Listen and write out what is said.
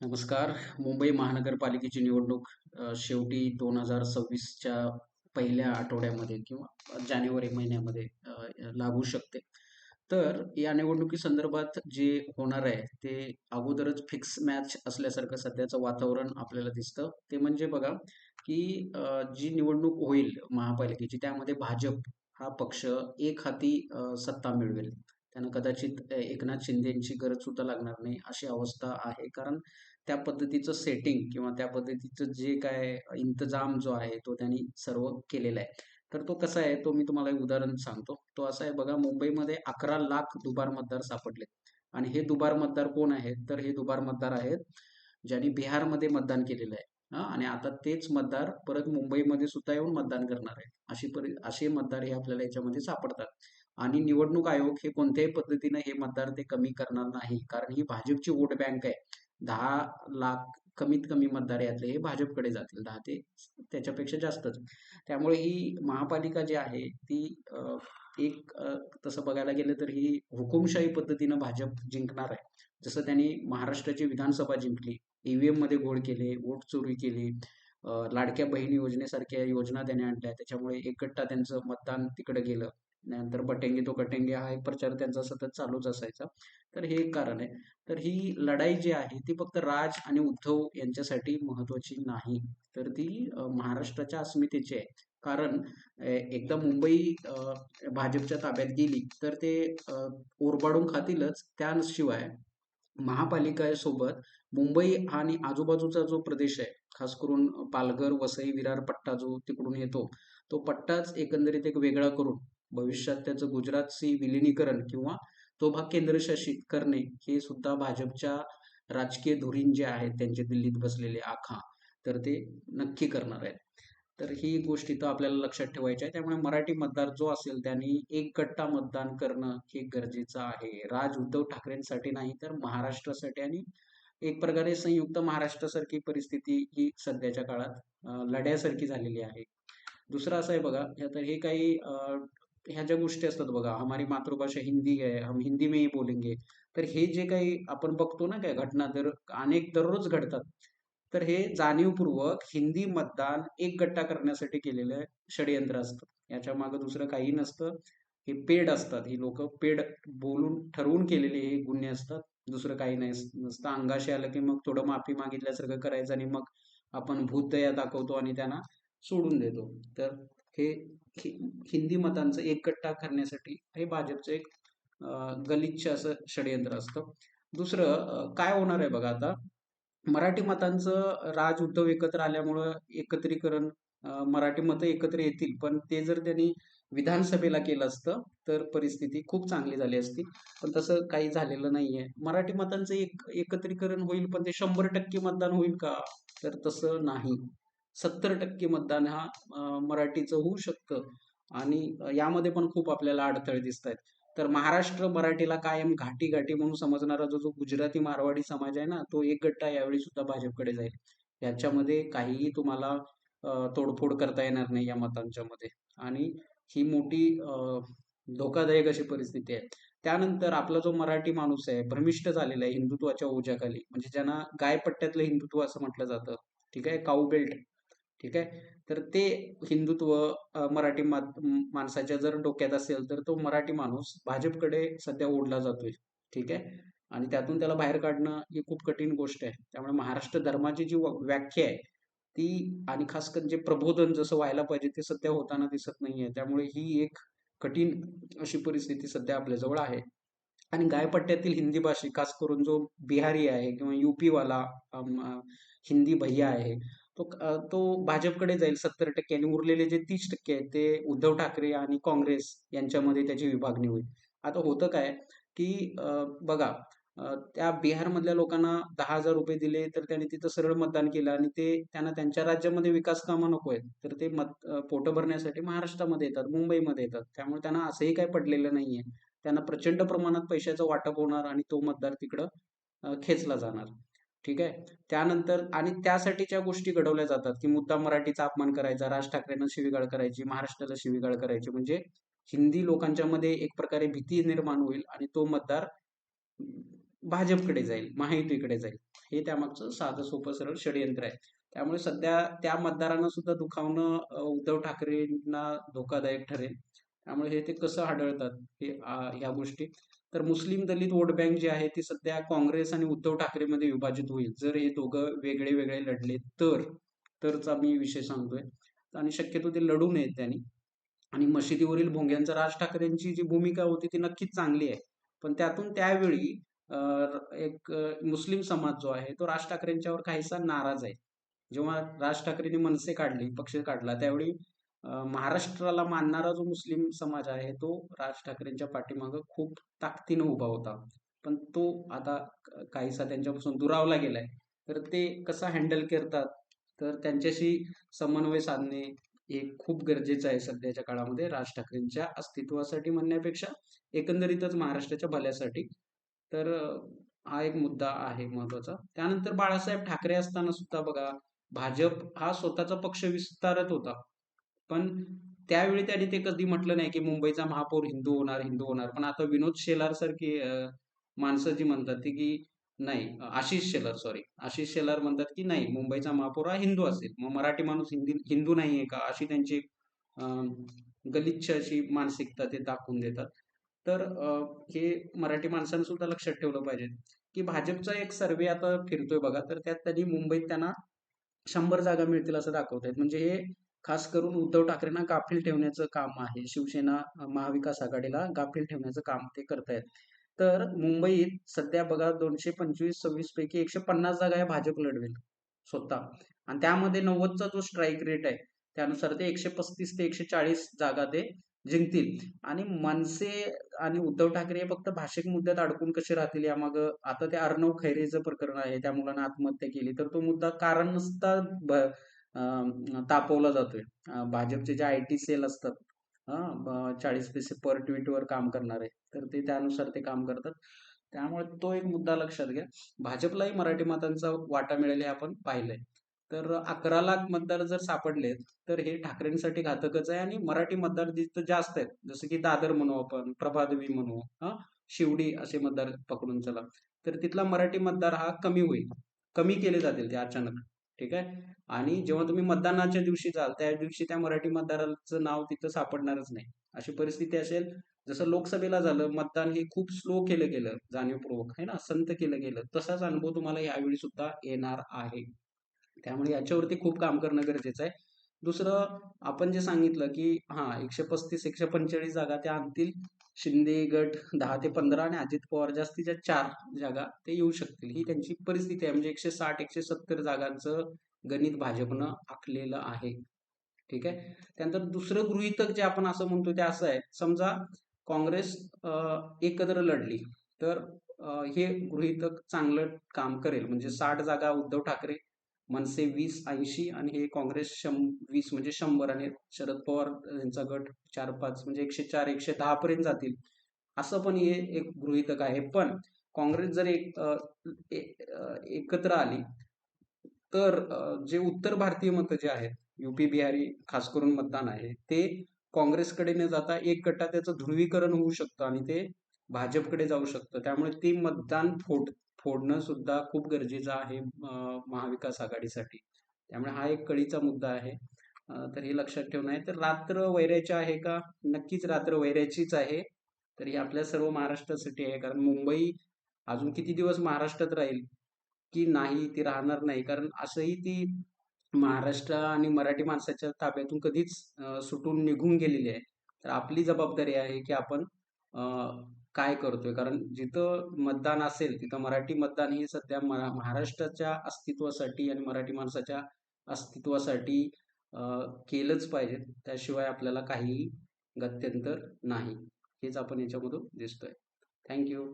नमस्कार. मुंबई महानगरपालिकेची निवडणूक शेवटी दोन हजार सव्वीसच्या पहिल्या आठवड्यामध्ये किंवा जानेवारी महिन्यामध्ये लागू शकते. तर या निवडणुकी संदर्भात जे होणार आहे, ते अगोदरच फिक्स मॅच असल्यासारखं सध्याचं वातावरण आपल्याला दिसतं. ते म्हणजे बघा, की जी निवडणूक होईल महापालिकेची, त्यामध्ये भाजप हा पक्ष एक हाती सत्ता मिळवेल. त्यांना कदाचित एकनाथ शिंदेंची गरज सुद्धा लागणार नाही, अशी अवस्था आहे. कारण त्या पद्धतीचं सेटिंग किंवा त्या पद्धतीचं जे काय इंतजाम जो आहे, तो त्यांनी सर्व केलेला आहे. तर तो कसा आहे, तो मी तुम्हाला एक उदाहरण सांगतो. तो असा आहे बघा, मुंबईमध्ये अकरा लाख दुबार मतदार सापडले आणि हे दुबार मतदार कोण आहेत? तर हे दुबार मतदार आहेत, ज्यांनी बिहारमध्ये मतदान केलेलं आहे. हा आणि आता तेच मतदार परत मुंबईमध्ये सुद्धा येऊन मतदान करणार आहेत. अशी परि असे मतदार हे आपल्याला याच्यामध्ये सापडतात आणि निवडणूक आयोग हे कोणत्याही पद्धतीने हे मतदार ते कमी करणार नाही. कारण ही भाजपची वोट बँक आहे. दहा लाख कमीत कमी मतदार यातले हे भाजपकडे जातील. दहा ते त्याच्यापेक्षा जास्तच. त्यामुळे ही महापालिका जी आहे ती एक तसं बघायला गेलं तर ही हुकुमशाही पद्धतीनं भाजप जिंकणार आहे. जसं त्यांनी महाराष्ट्राची विधानसभा जिंकली, ईव्हीएममध्ये घोळ केले, वोट चोरी केली, लाडक्या बहीण योजनेसारख्या योजना त्याने आणल्या. त्याच्यामुळे एकट्टा त्यांचं मतदान तिकडे गेलं. नंतर बटेंगे तो कटेंगे हा एक प्रचार त्यांचा सतत चालूच असायचा. तर हे एक कारण आहे. तर ही लढाई जी आहे ती फक्त राज आणि उद्धव यांच्यासाठी महत्वाची नाही, तर ती महाराष्ट्राच्या अस्मितेची आहे. कारण एकदा मुंबई भाजपच्या ताब्यात गेली, तर ते ओरबाडून खातीलच. त्याशिवाय महापालिकेसोबत मुंबई आणि आजूबाजूचा जो प्रदेश आहे, खास करून पालघर, वसई, विरार पट्टा जो तिकडून येतो, तो पट्टाच एकंदरीत एक वेगळा करून भविष्यात त्याचं गुजरातशी विलिनीकरण किंवा तो भाग केंद्रशासित करणे, हे सुद्धा भाजपच्या राजकीय धुरीण जे आहेत त्यांचे दिल्लीत बसलेले आखा, तर ते नक्की करणार आहेत. तर ही गोष्ट इथं आपल्याला लक्षात ठेवायची आहे. त्यामुळे मराठी मतदार जो असेल त्यांनी एकगट्टा मतदान करणं हे गरजेचं आहे. राज उद्धव ठाकरेंसाठी नाही, तर महाराष्ट्रासाठी आणि एक प्रकारे संयुक्त महाराष्ट्रासारखी परिस्थिती ही सध्याच्या काळात लढ्यासारखी झालेली आहे. दुसरं असं आहे बघा, तर हे काही ह्या ज्या गोष्टी असतात बघा, हमारी मातृभाषा हिंदी आहे हम हिंदी में ही बोलेंगे. तर हे जे काही आपण बघतो ना काय घटना दर अनेक दररोज घडतात. तर हे जाणीवपूर्वक हिंदी मतदान एकगट्टा करण्यासाठी केलेलं षडयंत्र असतं. याच्यामागे दुसरं काही नसतं. हे पेड असतात. ही लोक पेड बोलून ठरवून केलेले हे गुन्हे असतात. दुसरं काही नाही नसतं. अंगाशी आलं की मग थोडं माफी मागितल्यासारखं करायचं आणि मग आपण भूतदया दाखवतो आणि त्यांना सोडून देतो. तर हे हिंदी मतांचं एकगट्टा करण्यासाठी हे भाजपचं एक गलिच्छ असं षडयंत्र असतं. दुसरं काय होणार आहे बघा आता, मराठी मतांचं राज उद्धव एकत्र आल्यामुळं एकत्रीकरण मराठी मतं एकत्र येतील. पण ते जर त्यांनी विधानसभेला केलं असतं, तर परिस्थिती खूप चांगली झाली असती. पण तसं काही झालेलं नाहीये. मराठी मतांचं एक एकत्रीकरण होईल, पण ते 100% मतदान होईल का? तर तसं नाही. 70% मतदान हा मराठीचं होऊ शकतं आणि यामध्ये पण खूप आपल्याला अडथळे दिसतायत. तर महाराष्ट्र मराठीला कायम घाटी-घाटी म्हणून समजणारा जो जो गुजराती मारवाडी समाज आहे ना, तो एक गट्टा यावेळी सुद्धा भाजपकडे जाईल. याच्यामध्ये काहीही तुम्हाला तोडफोड करता येणार नाही या मतांच्यामध्ये आणि ही मोठी धोकादायक अशी परिस्थिती आहे. त्यानंतर आपला जो मराठी माणूस आहे, भ्रमिष्ट झालेला आहे हिंदुत्वाच्या ओझ्याखाली. म्हणजे ज्यांना गायपट्ट्यातलं हिंदुत्व असं म्हटलं जातं. ठीक आहे. Cow belt. ठीक आहे. तर ते हिंदुत्व मराठी माणसाच्या जर डोक्यात असेल, तर तो मराठी माणूस भाजपकडे सध्या ओढला जातोय. ठीक आहे. आणि त्यातून त्याला बाहेर काढणं ही खूप कठीण गोष्ट आहे. त्यामुळे महाराष्ट्र धर्माची जी व्याख्या आहे, ती आणि खास करून जे प्रबोधन जसं व्हायला पाहिजे, ते सध्या होताना दिसत नाहीये. त्यामुळे ही एक कठीण अशी परिस्थिती सध्या आपल्याजवळ आहे. आणि गायपट्ट्यातील हिंदी भाषिक खास करून जो बिहारी आहे किंवा यूपीवाला हिंदी भैया आहे, तो तो भाजपकडे जाईल 70% आणि उरलेले जे 30% आहेत ते उद्धव ठाकरे आणि काँग्रेस यांच्यामध्ये त्याची विभागणी होईल. आता होतं काय, की बघा त्या बिहारमधल्या लोकांना ₹10,000 दिले, तर त्यांनी तिथं सरळ मतदान केलं आणि ते त्यांना त्यांच्या राज्यामध्ये विकास कामं नको आहेत. तर ते मत पोटं भरण्यासाठी महाराष्ट्रामध्ये येतात, मुंबईमध्ये येतात. त्यामुळे त्यांना असंही काही पडलेलं नाहीये. त्यांना प्रचंड प्रमाणात पैशाचं वाटप होणार आणि तो मतदार तिकडं खेचला जाणार. ठीक आहे. त्यानंतर आणि त्यासाठीच्या गोष्टी घडवल्या जातात, की मुद्दा मराठीचा अपमान करायचा, राज ठाकरेंना शिवीगाळ करायची, महाराष्ट्राला शिवीगाळ करायची. म्हणजे हिंदी लोकांच्यामध्ये एक प्रकारे भीती निर्माण होईल आणि तो मतदार भाजपकडे जाईल, महायुतीकडे जाईल. हे त्यामागचं साधं सोपं सरळ षडयंत्र आहे त्यामुळे सध्या त्या मतदारांना सुद्धा दुखावणं उद्धव ठाकरेंना धोकादायक ठरेल त्यामुळे हे ते कसं हाडळतात हे ह्या गोष्टी तर मुस्लिम दलित वोट बँक जी आहे ती सध्या काँग्रेस आणि उद्धव ठाकरेमध्ये विभाजित होईल. जर हे दोघं वेगळे वेगळे लढले तर तरचा मी विषय सांगतोय. आणि शक्यतो ते लढू नयेत त्यांनी. आणि मशिदीवरील भोंग्यांचा राज ठाकरेंची जी भूमिका होती ती नक्कीच चांगली आहे. पण त्यातून त्यावेळी एक मुस्लिम समाज जो आहे तो राज ठाकरेंच्यावर काहीसा नाराज आहे. जेव्हा राज ठाकरेंनी मनसे काढली पक्ष काढला त्यावेळी महाराष्ट्राला मानणारा जो मुस्लिम समाज आहे तो राज ठाकरेंच्या पाठीमागं खूप ताकदीनं उभा होता. पण तो आता काहीसा त्यांच्यापासून दुरावला गेलाय. तर ते कसं हँडल करतात? तर त्यांच्याशी समन्वय साधणे हे खूप गरजेचं आहे सध्याच्या काळामध्ये राज ठाकरेंच्या अस्तित्वासाठी म्हणण्यापेक्षा. एकंदरीतच महाराष्ट्राच्या भल्यासाठी. तर हा एक मुद्दा आहे महत्त्वाचा त्यानंतर बाळासाहेब ठाकरे असताना सुद्धा बघा भाजप हा स्वतःचा पक्ष विस्तारत होता. पण त्यावेळी त्यांनी ते कधी म्हटलं नाही की मुंबईचा महापौर हिंदू होणार हिंदू होणार. पण आता विनोद शेलार सारखी माणसं जी म्हणतात ती की नाही आशिष शेलार सॉरी आशिष शेलार म्हणतात की नाही मुंबईचा महापौर हा हिंदू असेल. मग मराठी माणूस हिंदी हिंदू नाहीये का? अशी त्यांची गलिच्छ अशी मानसिकता ते दाखवून देतात. तर हे मराठी माणसानं सुद्धा लक्षात ठेवलं पाहिजे की भाजपचा एक सर्वे आता फिरतोय बघा तर त्यात त्यांनी मुंबईत त्यांना शंभर जागा मिळतील असं दाखवत आहेत म्हणजे हे खास करून उद्धव ठाकरेंना गाफील ठेवण्याचं काम आहे. शिवसेना महाविकास आघाडीला गाफील ठेवण्याचं काम ते करतायत. तर मुंबईत सध्या बघा दोनशे पंचवीस सव्वीस पैकी एकशे पन्नास जागा या भाजप लढवेल स्वतः. आणि त्यामध्ये नव्वदचा जो स्ट्राईक रेट आहे त्यानुसार ते एकशे पस्तीस ते एकशे चाळीस जागा ते जिंकतील. आणि मनसे आणि उद्धव ठाकरे फक्त भाषिक मुद्द्यात अडकून कसे राहतील यामाग आता ते अर्णव खैरेचं प्रकरण आहे. त्या मुलांना आत्महत्या केली. तर तो मुद्दा कारण नसता तापवला जातोय. भाजपचे जे आय टी सेल असतात चाळीस पैसे पर ट्विटवर काम करणारे तर ते त्यानुसार ते काम करतात. त्यामुळे तो एक मुद्दा लक्षात घ्या. भाजपलाही मराठी मतांचा वाटा मिळेल हे आपण पाहिलंय. तर अकरा लाख मतदार जर सापडले तर हे ठाकरेंसाठी घातकच आहे आणि मराठी मतदार जिथं जास्त आहेत जसं की दादर म्हणू आपण प्रभादेवी म्हणू हा शिवडी असे मतदार पकडून चला तर तिथला मराठी मतदार हा कमी होईल. कमी केले जातील ते अचानक. ठीक आहे? आणि जेव्हा तुम्ही मतदानाच्या दिवशी जाल त्या दिवशी त्या मराठी मतदाराचं नाव तिथं सापडणारच नाही. अशी परिस्थिती असेल जसं लोकसभेला झालं मतदान हे खूप स्लो केलं गेलं जाणीवपूर्वक है ना? संत केलं गेलं. तसाच अनुभव तुम्हाला यावेळी सुद्धा येणार आहे. त्यामुळे याच्यावरती खूप काम करणं गरजेचं आहे. दुसरं आपण जे सांगितलं की हा एकशे पस्तीस एकशे पंचेचाळीस जागा त्या आणतील शिंदे गट दहा ते पंधरा आणि अजित पवार जास्तीच्या चार जागा ते येऊ शकतील. ही त्यांची परिस्थिती आहे. म्हणजे एकशे साठ एकशे सत्तर जागांचं गणित भाजपनं आखलेलं आहे. ठीक आहे? त्यानंतर दुसरं गृहितक जे आपण असं म्हणतो ते असं आहे. समजा काँग्रेस एकत्र लढली तर हे गृहितक चांगलं काम करेल. म्हणजे साठ जागा उद्धव ठाकरे मनसे वीस ऐंशी आणि हे काँग्रेस शं वीस म्हणजे शंभर आणि शरद पवार यांचा गट चार पाच म्हणजे एकशे चार एकशे दहा पर्यंत जातील. असं पण हे एक गृहितक आहे. पण काँग्रेस जर एक एकत्र आली तर जे उत्तर भारतीय मतं जे आहेत युपी बिहारी खास करून मतदान आहे ते काँग्रेसकडे न जाता एक गटात त्याचं ध्रुवीकरण होऊ शकतं आणि ते भाजपकडे जाऊ शकतं. त्यामुळे ते मतदान फोड फोडणं सुद्धा खूप गरजेचं आहे महाविकास आघाडीसाठी. त्यामुळे हा एक कळीचा मुद्दा आहे. तर हे लक्षात ठेवणं आहे. तर रात्र वैऱ्याची आहे का? नक्कीच रात्र वैऱ्याचीच आहे. तर ही आपल्या सर्व महाराष्ट्रासाठी आहे. कारण मुंबई अजून किती दिवस महाराष्ट्रात राहील? की नाही ती राहणार नाही. कारण असंही ती महाराष्ट्र आणि मराठी माणसाच्या ताब्यातून कधीच सुटून निघून गेलेली आहे. तर आपली जबाबदारी आहे की आपण काय करतोय? कारण जिथं मतदान असेल तिथं मराठी मतदान हे सध्या महाराष्ट्राच्या अस्तित्वासाठी आणि मराठी माणसाच्या अस्तित्वासाठी केलंच पाहिजे. त्याशिवाय आपल्याला काही गत्यंतर नाही. हेच आपण याच्यामधून दिसतोय. थँक्यू